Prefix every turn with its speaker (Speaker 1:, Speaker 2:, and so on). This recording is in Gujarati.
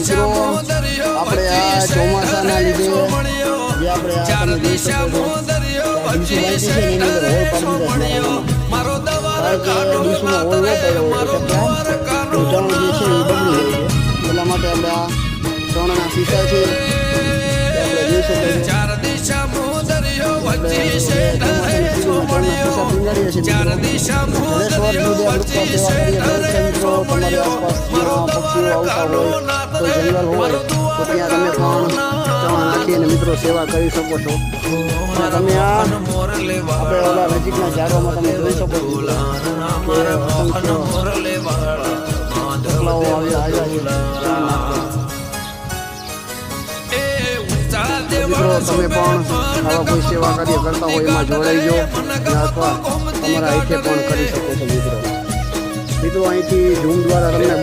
Speaker 1: મિત્રો આપણે આ ચોમાસાના લીધે જે આપણે આ તમે જોઈ શકો છો. વાંચી છે એની અંદર હોળ પાડી દીધા હોળ ન ત્યાં ચણ જે છે એ બગડી જાય છે. એટલા માટે આપણે આ ચણના શીશા છે. આપણે જોઈ શકીએ છીએ. તમારી આસપાસ પક્ષીઓ આવતા હોય કોઈ જંગલ હોય, તો ત્યાં તમે પણ ચણા નાખી અને મિત્રો સેવા કરી શકો છો. તમે આ આપણે ઓલા નજીકના ઝાડવામાં તમે જોઈ શકો છો ચકલાઓ આવી આવ્યા છે મિત્રો તમે પણ આવા કોઈ સેવા કાર્ય કરતા હોય એમાં જોડાઈ જાઓ અથવા તમારા અહીંથી પણ કરી શકો છો મિત્રો. મિત્રો અહીંથી ઝૂમ દ્વારા તમને